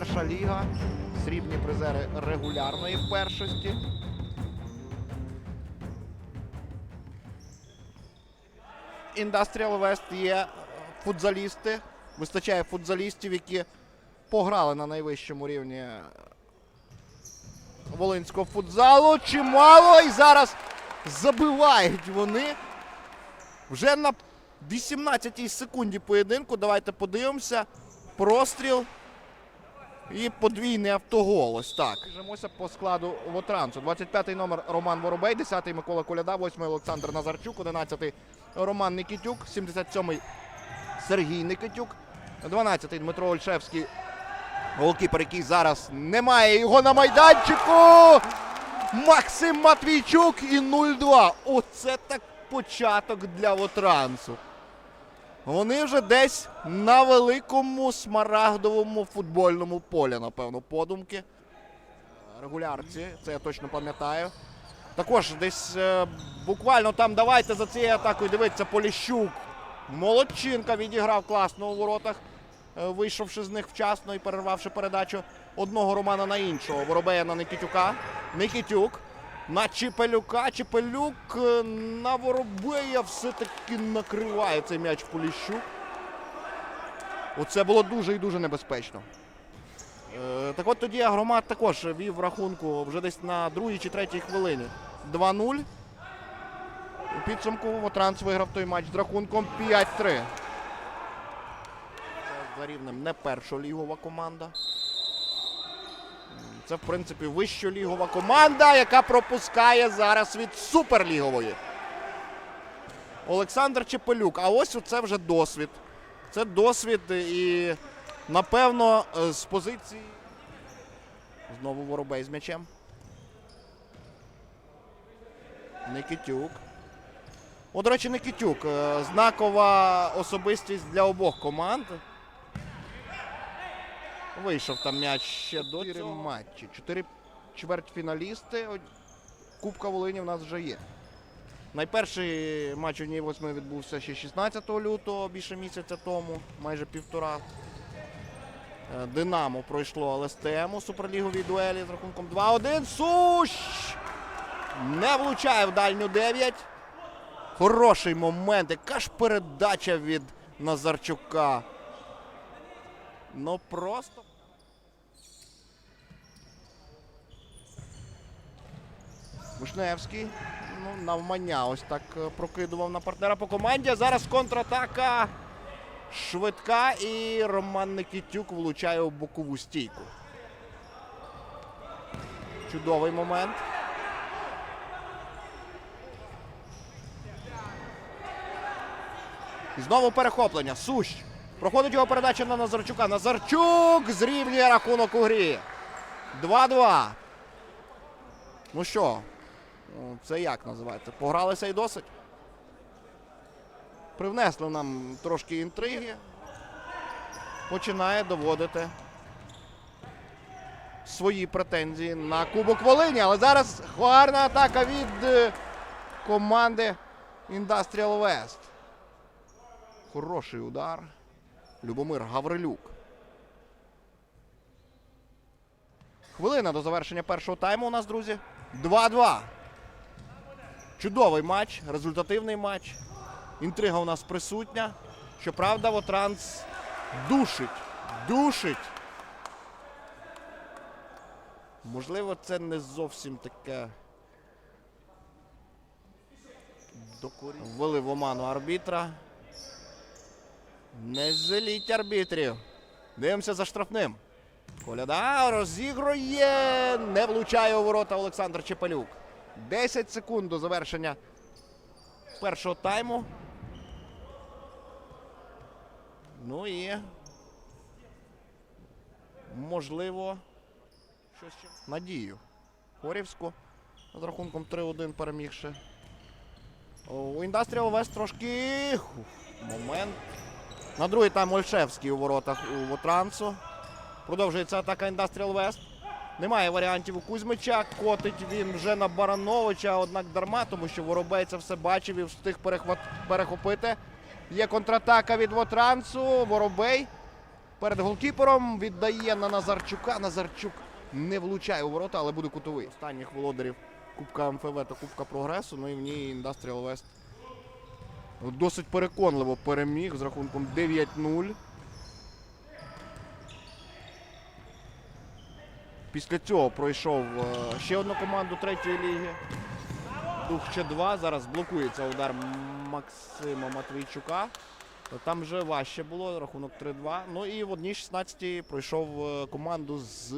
Перша ліга, срібні призери регулярної першості. Industrial West є е, футзалісти. Вистачає футзалістів, які пограли на найвищому рівні е, волинського футзалу. Чимало. І зараз забивають вони. Вже на 18-й секунді поєдинку. Давайте подивимося. Простріл. І подвійний автогол. Ось так. Біжимося по складу Вотрансу. 25-й номер Роман Воробей, 10-й Микола Коляда, 8-й Олександр Назарчук, 11-й Роман Никітюк, 77-й Сергій Никитюк, 12-й Дмитро Ольшевський. Голкіпер, який зараз немає його на майданчику. Максим Матвійчук і 0-2. Оце так початок для Вотрансу. Вони вже десь на великому смарагдовому футбольному полі, напевно, подумки. Регулярці, це я точно пам'ятаю. Також десь е, буквально там давайте за цією атакою дивитися Поліщук. Молодчинка відіграв класно у воротах, е, вийшовши з них вчасно і перервавши передачу одного Романа на іншого. Воробея на Никітюка. Никітюк на Чіпелюка. Чіпелюк е, на Воробея все-таки накриває цей м'яч Поліщук. Оце було дуже і дуже небезпечно. Е, Так от тоді Агромат також вів рахунку вже десь на другій чи третій хвилині. 2-0. У підсумку Вотранс виграв той матч з рахунком 5-3. Це за рівнем не першолігова команда. Це, в принципі, вищолігова команда, яка пропускає зараз від суперлігової. Олександр Чепелюк. А ось це вже досвід. Це досвід і, напевно, е, з позиції. Знову Воробей з м'ячем. Никитюк. О, до речі, Никитюк. е, Знакова особистість для обох команд. Вийшов там м'яч ще до Чотири матчі. Чотири чвертьфіналісти. От Кубка Волині в нас вже є. Найперший матч у ній восьми відбувся ще 16 лютого, більше місяця тому, майже півтора. Е, Динамо пройшло ЛСТМ у суперліговій дуелі з рахунком 2-1. Сущ! Не влучає в дальню 9. Хороший момент. Яка ж передача від Назарчука. Ну просто. Вишневський. Ну, навмання ось так е, прокидував на партнера по команді. Зараз контратака швидка і Роман Никітюк влучає у бокову стійку. Чудовий момент. І знову перехоплення. Сущ. Проходить його передача на Назарчука. Назарчук зрівнює рахунок у грі. 2-2. Ну що, це як називається? Погралися і досить. Привнесли нам трошки інтриги. Починає доводити свої претензії на Кубок Волині. Але зараз гарна атака від е, команди Industrial West. Хороший удар. Любомир Гаврилюк. Хвилина до завершення першого тайму у нас, друзі. 2-2. Чудовий матч, результативний матч. Інтрига у нас присутня. Щоправда, Вотранс душить. Душить. Можливо, це не зовсім таке. Ввели в оману арбітра. Не жаліть арбітрів. Дивимося за штрафним. Коляда розігрує. Не влучає у ворота Олександр Чепелюк. 10 секунд до завершення першого тайму. Ну і. Можливо. Щось. Надію. Хорівську з рахунком 3-1 перемігши. У Industrial West трошки. Момент. На другий тайм Ольшевський у воротах у Вотрансу. Продовжується атака Industrial West. Немає варіантів у Кузьмича. Котить він вже на Барановича, однак дарма, тому що Воробей це все бачив і встиг перехват... перехопити. Є контратака від Вотрансу. Воробей перед голкіпером віддає на Назарчука. Назарчук не влучає у ворота, але буде кутовий. Останніх володарів Кубка МФВ та Кубка Прогресу. Ну і в ній Industrial West досить переконливо переміг з рахунком 9-0. Після цього пройшов е, ще одну команду третьої ліги. Дух ще два. Зараз блокується удар Максима Матвійчука. Там вже важче було, рахунок 3-2. Ну і в одній 16 пройшов е, команду з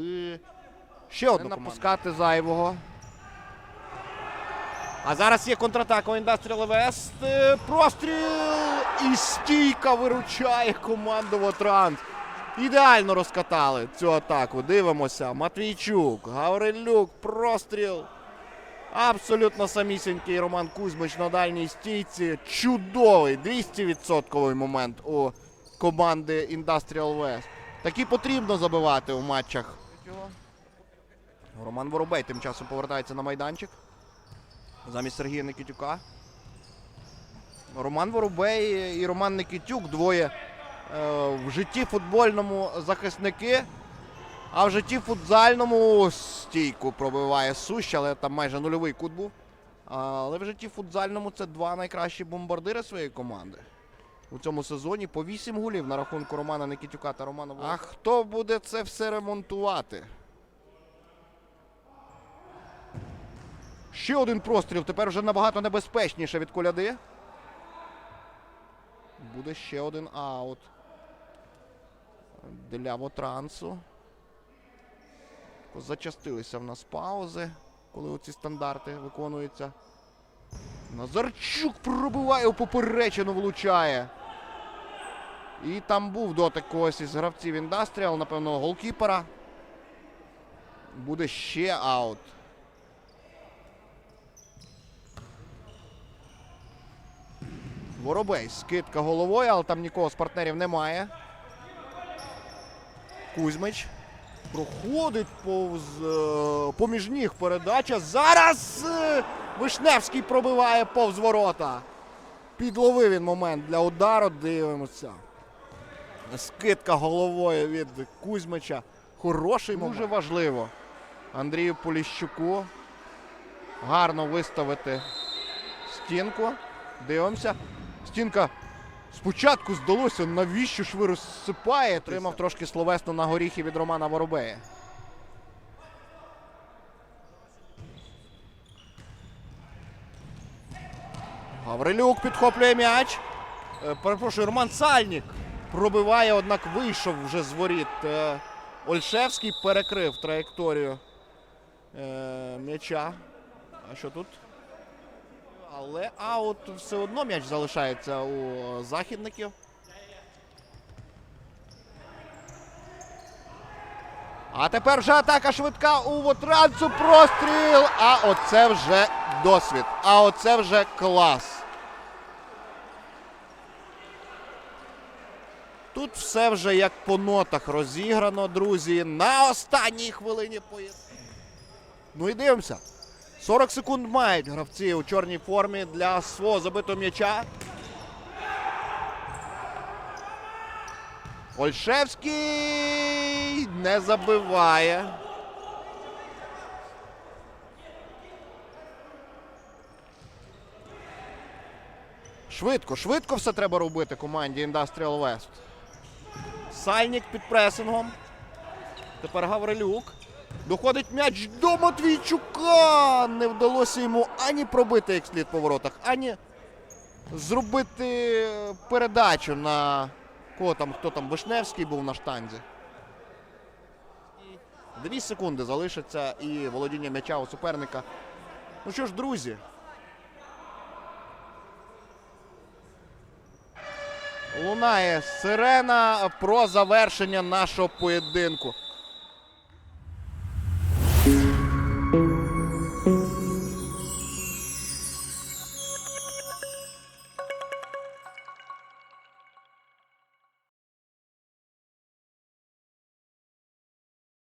ще одну Не напускати зайвого. А зараз є контратака у Industrial West. Е, Простріл! І стійка виручає команду Вотранс. Ідеально розкатали цю атаку. Дивимося. Матвійчук, Гаврилюк, простріл. Абсолютно самісінький Роман Кузьмич на дальній стійці. Чудовий 200% момент у команди Industrial West. Такі потрібно забивати у матчах. Роман Воробей тим часом повертається на майданчик. Замість Сергія Никитюка. Роман Воробей і Роман Никитюк двоє в житті футбольному захисники. А в житті футзальному стійку пробиває Сущ, але там майже нульовий кут був. Але в житті футзальному це два найкращі бомбардири своєї команди. У цьому сезоні по 8 голів на рахунку Романа Никитюка та Романа Воробя. А хто буде це все ремонтувати? Ще один простріл. Тепер вже набагато небезпечніше від коляди. Буде ще один аут. Для Вотрансу. Зачастилися в нас паузи, коли оці стандарти виконуються. Назарчук пробиває у поперечину, влучає. І там був дотик когось із гравців індастріал, напевно, голкіпера. Буде ще аут. Воробей. Скидка головою, але там нікого з партнерів немає. Кузьмич. Проходить повз е, поміж ніг передача. Зараз е, Вишневський пробиває повз ворота. Підловив він момент для удару. Дивимося. Скидка головою від Кузьмича. Хороший момент. Дуже важливо. Андрію Поліщуку. Гарно виставити стінку. Дивимося. Стінка спочатку здалося, навіщо ж ви розсипаєте. Тримав трошки словесно на горіхи від Романа Воробея. Гаврилюк підхоплює м'яч. Е, Перепрошую, Роман Сальнік пробиває, однак вийшов вже з воріт. Е, Ольшевський перекрив траєкторію е, м'яча. А що тут? Але аут все одно м'яч залишається у західників. А тепер вже атака швидка у Вотрансу. Простріл. А оце вже досвід. А оце вже клас. Тут все вже як по нотах розіграно, друзі. На останній хвилині поєдинку. Ну і дивимося. 40 секунд мають гравці у чорній формі для свого забитого м'яча. Ольшевський не забиває. Швидко, швидко все треба робити команді Industrial West. Сальник під пресингом. Тепер Гаврилюк. Доходить м'яч до Матвійчука. Не вдалося йому ані пробити як слід по воротах, ані зробити передачу на кого там, хто там Вишневський був на штанзі. Дві секунди залишиться і володіння м'яча у суперника. Ну що ж, друзі. Лунає сирена про завершення нашого поєдинку.